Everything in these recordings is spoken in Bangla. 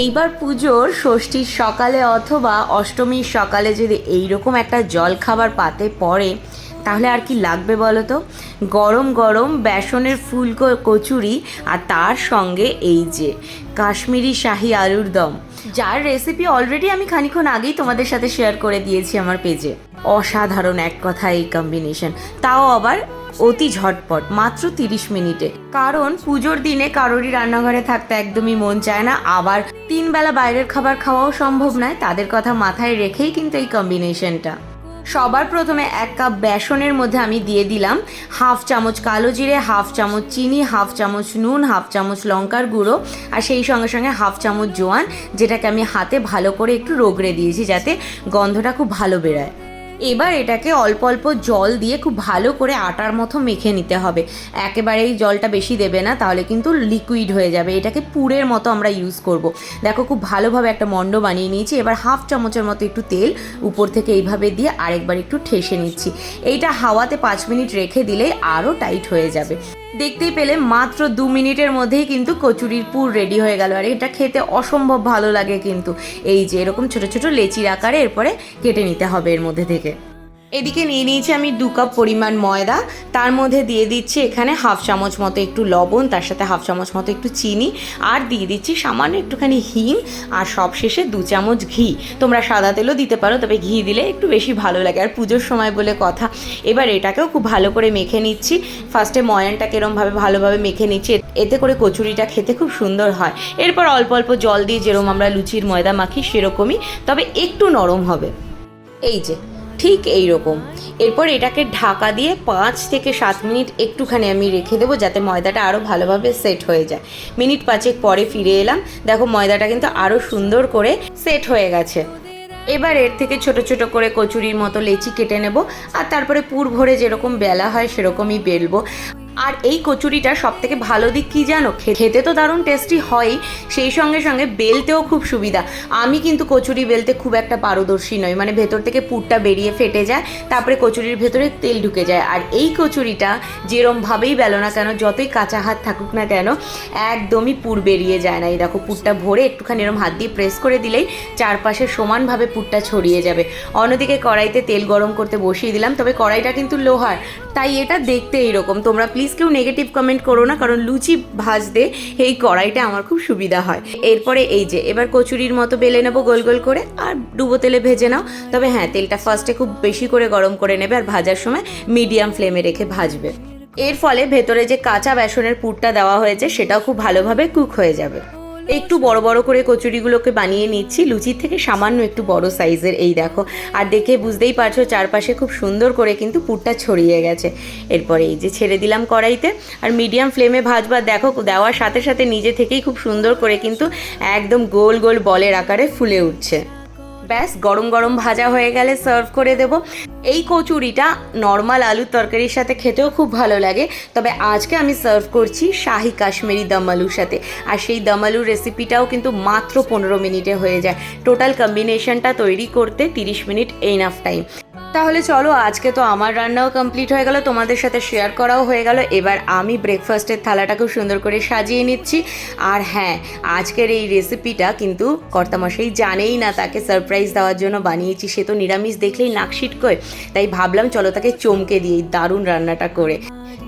এইবার পুজোর ষষ্ঠীর সকালে অথবা অষ্টমীর সকালে যদি এইরকম একটা জল খাবার পাতে পড়ে, তাহলে আর কি লাগবে বলো তো? গরম গরম বেসনের ফুল কচুরি আর তার সঙ্গে এই যে কাশ্মীরি শাহি আলুর দম। যার রেসিপি অলরেডি আমি খানিক্ষণ আগেই তোমাদের সাথে শেয়ার করে দিয়েছি আমার পেজে অসাধারণ এক কথা এই কম্বিনেশন তাও আবার অতি ঝটপট, মাত্র তিরিশ মিনিটে। কারণ পুজোর দিনে কারোরই রান্নাঘরে থাকতে একদমই মন চায় না। আবার তিন বেলা বাইরের খাবার খাওয়াও সম্ভব নয়। তাদের কথা মাথায় রেখেই কিন্তু এই কম্বিনেশনটা সবার প্রথমে এক কাপ বেসনের মধ্যে আমি দিয়ে দিলাম হাফ চামচ কালো জিরে, হাফ চামচ চিনি, হাফ চামচ নুন, হাফ চামচ লঙ্কার গুঁড়ো আর সেই সঙ্গে সঙ্গে হাফ চামচ জোয়ান, যেটাকে আমি হাতে ভালো করে একটু রগড়ে দিয়েছি যাতে গন্ধটা খুব ভালো বেরোয়। এবার এটাকে অল্প অল্প জল দিয়ে খুব ভালো করে আটার মতো মেখে নিতে হবে। একেবারেই জলটা বেশি দেবে না, তাহলে কিন্তু লিকুইড হয়ে যাবে। এটাকে পুরের মতো আমরা ইউজ করব। দেখো খুব ভালোভাবে একটা মণ্ড বানিয়ে নিয়েছি। এবার হাফ চামচের মতো একটু তেল উপর থেকে এইভাবে দিয়ে আরেকবার একটু ঠেসে নিচ্ছি। এইটা হাওয়াতে পাঁচ মিনিট রেখে দিলেই আরও টাইট হয়ে যাবে। দেখতেই পেলে মাত্র দু মিনিটের মধ্যেই কিন্তু কচুরির পুর রেডি হয়ে গেল। আর এটা খেতে অসম্ভব ভালো লাগে কিন্তু। এই যে এরকম ছোট ছোট লেচির আকারে এরপরে কেটে নিতে হবে এর মধ্যে থেকে। এদিকে নিয়ে নিয়েছি আমি দু কাপ পরিমাণ ময়দা। তার মধ্যে দিয়ে দিচ্ছি এখানে হাফ চামচ মতো একটু লবণ, তার সাথে হাফ চামচ মতো একটু চিনি, আর দিয়ে দিচ্ছি সামান্য একটুখানি হিং, আর সব শেষে দু চামচ ঘি। তোমরা সাদা তেলও দিতে পারো, তবে ঘি দিলে একটু বেশি ভালো লাগে। আর পুজোর সময় বলে কথা, এবার এটাকেও খুব ভালো করে মেখে নিচ্ছি। ফার্স্টে ময়ানটাকে এরমভাবে ভালোভাবে মেখে নিচ্ছি। এতে করে কচুরিটা খেতে খুব সুন্দর হয়। এরপর অল্প অল্প জল দিয়ে যেরকম আমরা লুচির ময়দা মাখি সেরকমই, তবে একটু নরম হবে। এই যে ঠিক এই রকম এরপর এটাকে ঢাকা দিয়ে পাঁচ থেকে সাত মিনিট একটুখানি আমি রেখে দেবো যাতে ময়দাটা আরও ভালোভাবে সেট হয়ে যায়। মিনিট পাঁচেক পরে ফিরে এলাম। দেখো ময়দাটা কিন্তু আরও সুন্দর করে সেট হয়ে গেছে। এবার এর থেকে ছোট ছোট করে কচুরির মতো লেচি কেটে নেব। আর তারপরে পুর ভরে যেরকম বেলা হয় সেরকমই বেলবো। আর এই কচুরিটা সব থেকে ভালো দিক কী জানো? খেতে তো দারুণ টেস্টি হয়ই, সেই সঙ্গে সঙ্গে বেলতেও খুব সুবিধা। আমি কিন্তু কচুরি বেলতে খুব একটা পারদর্শী নই মানে ভেতর থেকে পুরটা বেরিয়ে ফেটে যায়, তারপরে কচুরির ভেতরে তেল ঢুকে যায়। আর এই কচুরিটা যেরমভাবেই বেলো না কেন, যতই কাঁচা হাত থাকুক না কেন, একদমই পুর বেরিয়ে যায় না। এই দেখো, পুরটা ভরে একটুখানি এরম হাত দিয়ে প্রেস করে দিলেই চারপাশে সমানভাবে পুরটা ছড়িয়ে যাবে। অন্যদিকে কড়াইতে তেল গরম করতে বসিয়ে দিলাম, তবে কড়াইটা কিন্তু লোহার, তাই এটা দেখতে এইরকম। তোমরা প্লিজ কেউ নেগেটিভ কমেন্ট করো না, কারণ লুচি ভাজতে এই কড়াইটা আমার খুব সুবিধা হয়। এরপরে এই যে, এবার কচুরির মতো বেলে নেব গোল গোল করে, আর ডুবো তেলে ভেজে নাও। তবে হ্যাঁ তেলটা ফার্স্টে খুব বেশি করে গরম করে নেবে, আর ভাজার সময় মিডিয়াম ফ্লেমে রেখে ভাজবে। এর ফলে ভেতরে যে কাঁচা বেসনের পুরটা দেওয়া হয়েছে, সেটাও খুব ভালোভাবে কুক হয়ে যাবে। একটু বড় বড় করে কচুরিগুলোকে বানিয়ে নিচ্ছি। লুচির থেকে সামান্য একটু বড় সাইজের এই দেখো। আর দেখে বুঝতেই পারছ, চারপাশে খুব সুন্দর করে কিন্তু পুরটা ছড়িয়ে গেছে। এরপরে এই যে ছেড়ে দিলাম কড়াইতে। আর মিডিয়াম ফ্লেমে ভাজবা, দেখো, দেওয়ার সাথে সাথে নিজে থেকেই খুব সুন্দর করে কিন্তু একদম গোল গোল বলের আকারে ফুলে উঠছে। ব্যাস, গরম গরম ভাজা হয়ে গেলে সার্ভ করে দেব। এই কচুরিটা নর্মাল আলুর তরকারির সাথে খেতেও খুব ভালো লাগে। তবে আজকে আমি সার্ভ করছি শাহি কাশ্মীরি দম আলুর সাথে। আর সেই দম আলুর রেসিপিটাও কিন্তু মাত্র পনেরো মিনিটে হয়ে যায়। টোটাল কম্বিনেশনটা তৈরি করতে তিরিশ মিনিট এনাফ টাইম তাহলে চলো, আজকে তো আমার রান্নাও কমপ্লিট হয়ে গেল, তোমাদের সাথে শেয়ার করাও হয়ে গেল। এবার আমি ব্রেকফাস্টের থালাটা খুব সুন্দর করে সাজিয়ে নিচ্ছি। আর হ্যাঁ আজকের এই রেসিপিটা কিন্তু কর্তামশাই জানেই না, তাকে সারপ্রাইজ দেওয়ার জন্য বানিয়েছি। সে তো নিরামিষ দেখলেই নাকশিট করে তাই ভাবলাম চলো তাকে চমকে দিই, দারুণ রান্নাটা করে।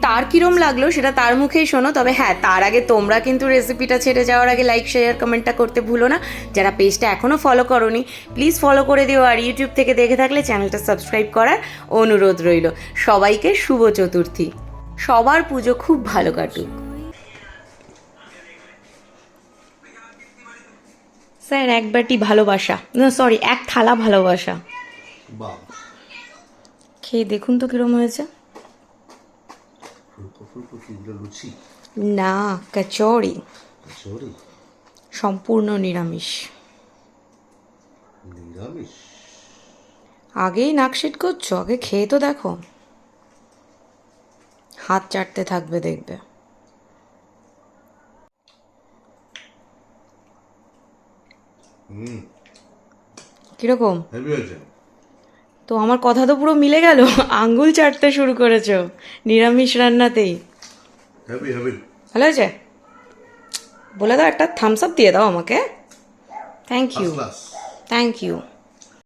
তার কিরম লাগল সেটা তার মুখেই শোনো। তবে হ্যাঁ তার আগে তোমরা কিন্তু রেসিপিটা ছেড়ে যাওয়ার আগে লাইক শেয়ার কমেন্টটা করতে ভুলো না। যারা পেজটা এখনও ফলো করনি প্লিজ ফলো করে দিও আর ইউটিউব থেকে দেখে থাকলে চ্যানেলটা সাবস্ক্রাইব করার অনুরোধ রইল। সবাইকে শুভ চতুর্থী। সবার পুজো খুব ভালো কাটুক। স্যার এক বাটি ভালোবাসা। না সরি এক থালা ভালোবাসা। খেয়ে দেখুন তো কিরম হয়েছে। ফুলকো ফুলকো কিগুলো লুচি না কচৌড়ি কচুরি সম্পূর্ণ নিরামিষ নিরামিষ আগেই নাকশিট করছ? আগে খেয়ে তো দেখো। হাত চাটতে থাকবে দেখবে। কীরকম? হেভি হয়েছে। তো আমার কথা তো পুরো মিলে গেল। আঙ্গুল চাটতে শুরু করেছ। নিরামিষ রান্নাতেই। হেভি ভালো আছে বলে দাও একটা থামস আপ দিয়ে দাও আমাকে। Thank you thank you